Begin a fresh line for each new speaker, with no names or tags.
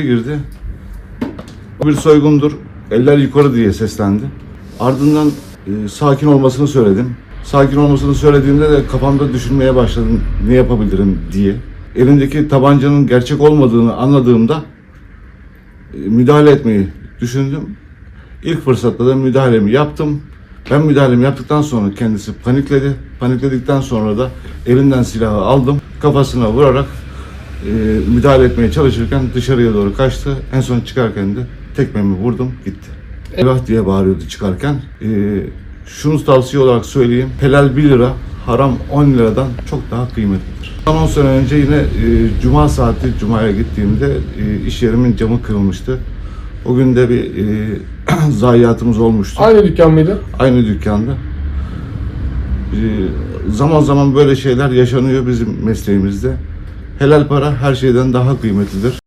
içeri girdi. Bir soygundur, eller yukarı diye seslendi. Ardından e, sakin olmasını söyledim. Sakin olmasını söylediğimde de kafamda düşünmeye başladım ne yapabilirim diye. Elindeki tabancanın gerçek olmadığını anladığımda e, müdahale etmeyi düşündüm. İlk fırsatta da müdahalemi yaptım. Ben müdahalemi yaptıktan sonra kendisi panikledi. Panikledikten sonra da elinden silahı aldım. Kafasına vurarak e, müdahale etmeye çalışırken dışarıya doğru kaçtı. En son çıkarken de tekmemi vurdum gitti. Eyvah diye bağırıyordu çıkarken. E, şunu tavsiye olarak söyleyeyim. Helal 1 lira, haram 10 liradan çok daha kıymetlidir. 10 sene önce yine e, cuma saati cumaya gittiğimde e, iş yerimin camı kırılmıştı. O gün de bir e, zayiatımız olmuştu.
Aynı dükkan mıydı?
Aynı dükkanda. Ee, zaman zaman böyle şeyler yaşanıyor bizim mesleğimizde. Helal para her şeyden daha kıymetlidir.